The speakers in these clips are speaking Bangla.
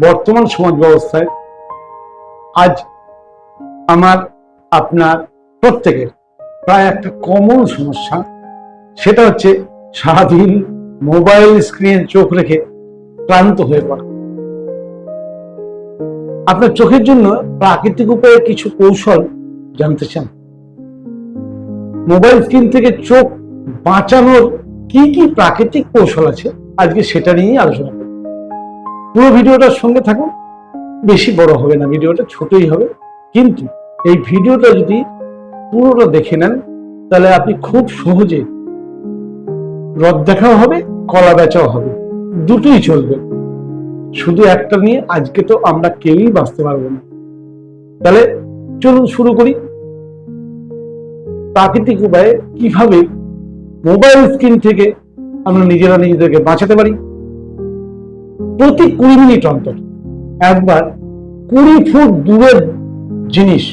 বর্তমান সমাজ ব্যবস্থায় আজ আমার, আপনার প্রত্যেকের প্রায় একটা কমন সমস্যা। সেটা হচ্ছে সারাদিন মোবাইল স্ক্রিনে চোখ রেখে ক্লান্ত হয়ে পড়া। আপনার চোখের জন্য প্রাকৃতিক উপায়ে কিছু কৌশল জানতে চান? মোবাইল স্ক্রিন থেকে চোখ বাঁচানোর কি কি প্রাকৃতিক কৌশল আছে? আজকে সেটা নিয়েই আলোচনা পুরো ভিডিওটার সঙ্গে থাকুন। বেশি বড় হবে না, ভিডিওটা ছোটই হবে। কিন্তু এই ভিডিওটা যদি পুরোটা দেখে নেন, তাহলে আপনি খুব সহজে রদ দেখাও হবে, কলা বেচাও হবে। দুটোই চলবে। শুধু একটা নিয়ে আজকে তো আমরা কেউই বাঁচতে পারব না। তাহলে চলুন শুরু করি। প্রাকৃতিক উপায়ে কীভাবে মোবাইল স্ক্রিন থেকে আমরা নিজেরা নিজেদেরকে বাঁচাতে পারি? প্রতি কুড়ি মিনিট অন্তর। একবার কুড়ি ফুট দূরের জিনিস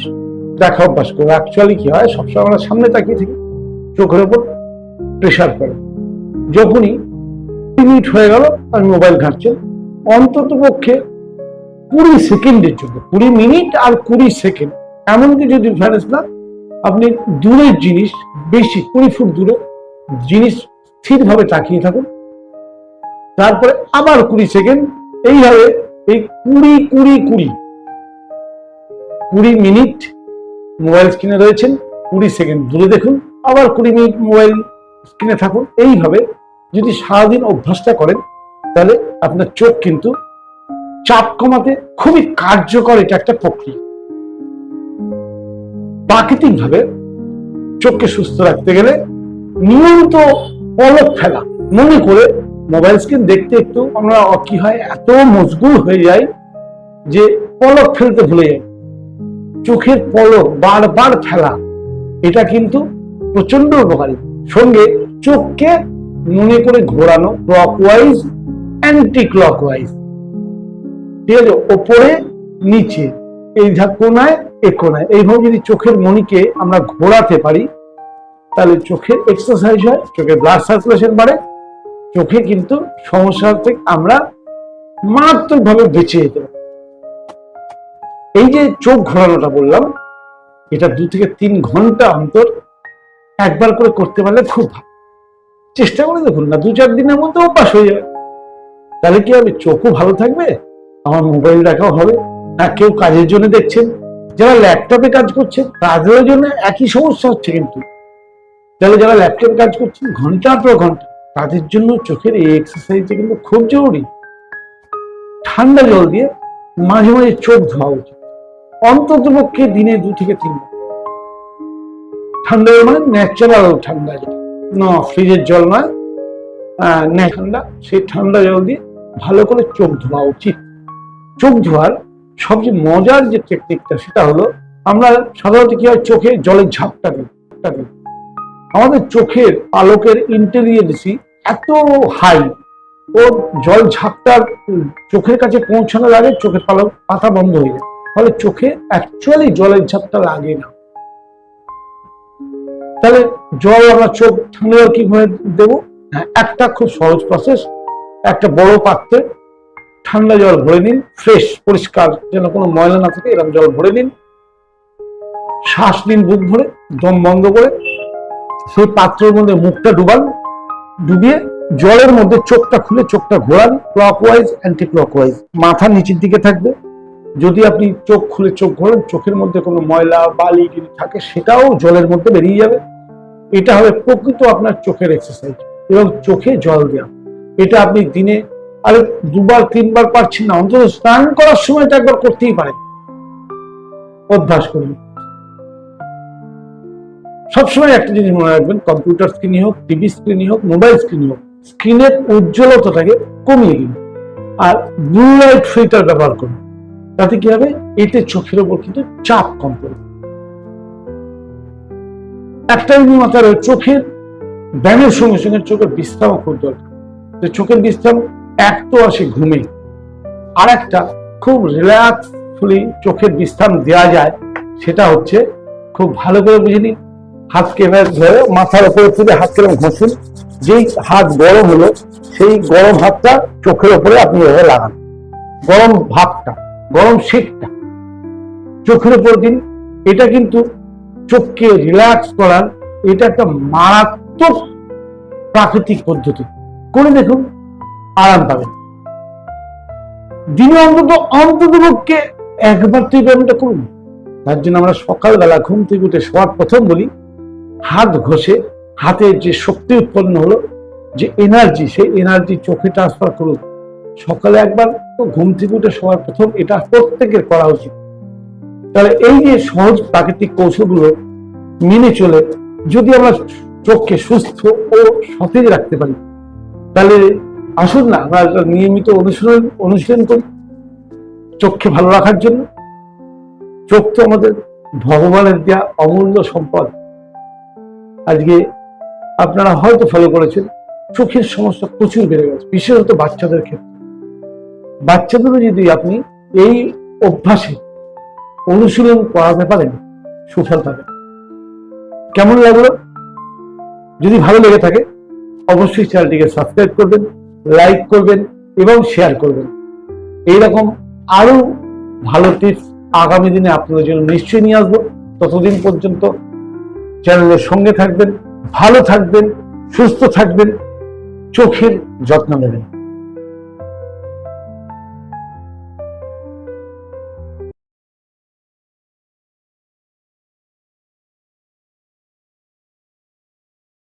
দেখা অভ্যাস করব অ্যাকচুয়ালি কি হয়, সবসময় আমরা সামনে তাকিয়ে থাকি, চোখের ওপর প্রেশার পড়ে যখনই মিনিট হয়ে গেল, আমি মোবাইল ঘাঁটছি। অন্তত পক্ষে কুড়ি সেকেন্ডের জন্য, কুড়ি মিনিট আর কুড়ি সেকেন্ড। এমন কিছু ডিফারেন্স না, আপনি দূরের জিনিস, বেশি, কুড়ি ফুট দূরে জিনিস স্থিরভাবে তাকিয়ে থাকুন। তারপরে আবার কুড়ি সেকেন্ড। এইভাবে এই কুড়ি কুড়ি কুড়ি। কুড়ি মিনিট মোবাইল স্ক্রিনে রয়েছেন, কুড়ি সেকেন্ড দূরে দেখুন, আবার কুড়ি মিনিট মোবাইল স্ক্রিনে থাকুন। এইভাবে যদি সারাদিন অভ্যাসটা করেন, তাহলে আপনার চোখ কিন্তু চাপ কমাতে খুবই কার্যকর এটা একটা প্রক্রিয়া। প্রাকৃতিক ভাবে চোখকে সুস্থ রাখতে গেলে নিয়মিত পলক ফেলা, মনে করে মোবাইল স্ক্রিন দেখতে একটু আমরা কি হয়, এত মজগুল হয়ে যাই যে পলক ফেলতে ভুলে যাই। চোখের পলক, বারবার ফেলা, এটা কিন্তু প্রচণ্ড উপকারী। সঙ্গে চোখকে মনে করে ঘোরানো ক্লকওয়াইজ অ্যান্টি ক্লকওয়াইজ ঠিক আছে ওপরে, নিচে, এই কোনায়, এ কোনায়। এইভাবে যদি চোখের মনিকে আমরা ঘোরাতে পারি, তাহলে চোখের এক্সারসাইজ হয়, চোখের ব্লাড সার্কুলেশন বাড়ে চোখে কিন্তু সমস্যা থেকে আমরা মারাত্মকভাবে বেঁচে যেতে পারি। এই যে চোখ ঘোরানোটা বললাম, এটা দু থেকে তিন ঘণ্টা অন্তর একবার করে করতে পারলে খুব ভালো। চেষ্টা করে দেখুন না, দু চার দিনের মধ্যে অভ্যাস হয়ে যাবে। তাহলে কি হবে? চোখও ভালো থাকবে, আমার মোবাইল দেখাও হবে। না কেউ কাজের জন্য দেখছেন, যারা ল্যাপটপে কাজ করছেন তাদের জন্য একই সমস্যা হচ্ছে কিন্তু। তাহলে যারা ল্যাপটপে কাজ করছেন, ঘণ্টার পর ঘণ্টা তাদের জন্য চোখের এই এক্সারসাইজটা কিন্তু খুব জরুরি। ঠান্ডা জল দিয়ে মাঝে মাঝে চোখ ধোয়া উচিত। অন্তত পক্ষে দিনে দু থেকে তিন ঠান্ডা জল মানে ন্যাচারাল ঠান্ডা জল না ফ্রিজের জল নয়। ঠান্ডা। সেই ঠান্ডা জল দিয়ে ভালো করে চোখ ধোয়া উচিত। চোখ ধোয়ার সবচেয়ে মজার যে টেকনিকটা সেটা হলো আমরা সাধারণত কি হয় চোখে জলের ঝাপটা দিই। আমাদের চোখের আলোকের ইন্টেলিজেন্সি এত হাই ও জল ঝাপটার উম, চোখের কাছে পৌঁছানোর আগে চোখের পালক পাতা বন্ধ হয়ে যায়। ফলে চোখে অ্যাকচুয়ালি জলের ঝাপটা লাগে না। তাহলে জল আমরা চোখ ঠান্ডা জল কীভাবে দেবো? একটা খুব সহজ প্রসেস একটা বড় পাত্রে ঠান্ডা জল ভরে নিন ফ্রেশ পরিষ্কার যেন কোনো ময়লা না থাকে এরকম জল ভরে নিন। শ্বাস নিন বুক ভরে দম বন্ধ করে সেই পাত্রের মধ্যে মুখটা ডুবান ডুবিয়ে জলের মধ্যে চোখটা খুলে চোখটা ঘোরান ক্লকওয়াইজ অ্যান্টি ক্লকওয়াইজ মাথা নিচের দিকে থাকবে। যদি আপনি চোখ খুলে চোখ ঘোরান, চোখের মধ্যে কোনো ময়লা, বালি যদি থাকে, সেটাও জলের মধ্যে বেরিয়ে যাবে। এটা হবে প্রকৃত আপনার চোখের এক্সারসাইজ এবং চোখে জল দেওয়া এটা আপনি দিনে আরে দুবার, তিনবার পারছেন না। অন্তত স্নান করার সময় তো একবার করতেই পারেন। অভ্যাস করুন। সবসময় একটা জিনিস মনে রাখবেন কম্পিউটার স্ক্রিনই হোক টিভি স্ক্রিনই হোক মোবাইল স্ক্রিনই হোক স্ক্রিনের উজ্জ্বলতাটাকে কমিয়ে দিন। আর ব্লু লাইট ফিল্টার ব্যবহার করুন। তাতে কি হবে? এতে চোখের উপর কিন্তু চাপ কম পড়বে। একটা মাথায় রাখবে, চোখের ব্যায়ামের সঙ্গে সঙ্গে চোখের বিশ্রাম খুব দরকার। যে চোখের বিশ্রাম এক তো আসে ঘুমে আর একটা খুব রিল্যাক্সফুলি চোখের বিশ্রাম দেওয়া যায় সেটা হচ্ছে খুব ভালো করে বুঝে নিন। হাতকে ধরে মাথার উপরে তুলে হাত কেরম ঘষুন। যেই হাত গরম হলো, সেই গরম হাতটা চোখের উপরে আপনি এভাবে লাগান। গরম ভাবটা, গরম শীতটা। চোখের উপর দিন, এটা কিন্তু চোখকে রিল্যাক্স করার, এটা একটা মারাত্মক প্রাকৃতিক পদ্ধতি। করে দেখুন, আরাম পাবেন। দিনে অন্তত অন্তত পক্ষে একবার তো এই ব্যায়ামটা করুন। তার জন্য আমরা সকালবেলা ঘুম থেকে উঠে সবার প্রথম বলি হাত ঘষে হাতে যে শক্তি উৎপন্ন হলো, যে এনার্জি সেই এনার্জি চোখে ট্রান্সফার করুন সকালে একবার ঘুম থেকে উঠে সবার প্রথম এটা প্রত্যেকের করা উচিত। তাহলে এই যে সহজ প্রাকৃতিক কৌশলগুলো মেনে চলে, যদি আমরা চোখকে সুস্থ ও সতেজ রাখতে পারি, তাহলে আসুন না, আমরা নিয়মিত অনুশীলন অনুশীলন করি চোখকে ভালো রাখার জন্য। চোখ তো আমাদের ভগবানের দেওয়া অমূল্য সম্পদ। আজকে আপনারা হয়তো ফলো করেছেন, চোখের সমস্যা প্রচুর বেড়ে গেছে, বিশেষত বাচ্চাদের ক্ষেত্রে। বাচ্চাদেরও যদি আপনি এই অভ্যাসে অনুশীলন করাতে পারেন, সুফল পাবেন। কেমন লাগল? যদি ভালো লেগে থাকে, অবশ্যই চ্যানেলটিকে সাবস্ক্রাইব করবেন, লাইক করবেন এবং শেয়ার করবেন। এইরকম আরও ভালো টিপস আগামী দিনে আপনাদের জন্য নিশ্চয়ই নিয়ে আসব। ততদিন পর্যন্ত চ্যানেলের সঙ্গে থাকবেন ভালো থাকবেন সুস্থ থাকবেন চোখের যত্ন নেবেন।